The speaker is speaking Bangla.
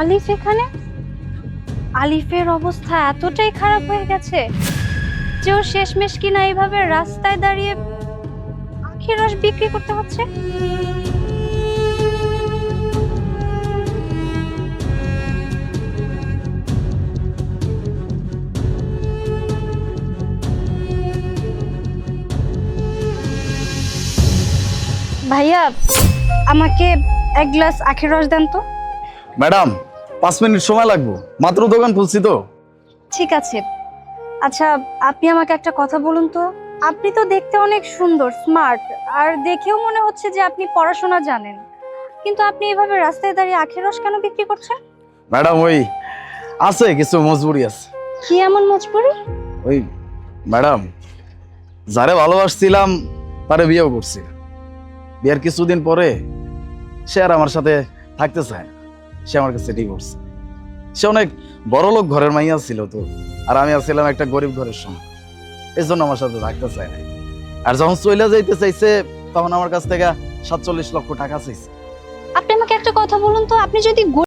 আলিফ এখানে? আলিফের অবস্থা এতটাই খারাপ হয়ে গেছে যে ও শেষমেশ কিনা এইভাবে রাস্তায় দাঁড়িয়ে আখের রস বিক্রি করতে হচ্ছে? ভাইয়া, আমাকে এক গ্লাস আখের রস দেন তো। ম্যাডাম পাঁচ মিনিট সময় লাগবে। মাত্র দোকান খুলছি তো। ঠিক আছে। আচ্ছা আপনি আমাকে একটা কথা বলুন তো। আপনি তো দেখতে অনেক সুন্দর স্মার্ট আর দেখেও মনে হচ্ছে যে আপনি পড়াশোনা জানেন। কিন্তু আপনি এভাবে রাস্তায় দাঁড়িয়ে আখের রস কেন বিক্রি করছেন? ম্যাডাম ওই আছে কিছু মজবুরি আছে। কি এমন মজবুরি? ওই ম্যাডাম যারে ভালোবাসছিলাম তারে বিয়েও করছি। বিয়ের কিছুদিন পরে সে আর আমার সাথে থাকতে চায় সে আমার কাছে ডিভোর্স সে অনেক বড় লোক ঘরের মাইয়া ছিল তো, আর আমি আসছিলাম একটা গরিব ঘরের সঙ্গে এই জন্য আমার সাথে থাকতে চায় না আর যখন চলে যাইতে চাইছে, তখন আমার কাছ থেকে সাতচল্লিশ লক্ষ টাকা চাইছে। আপনি আমাকে একটা কথা বলুন তো, আপনি যদি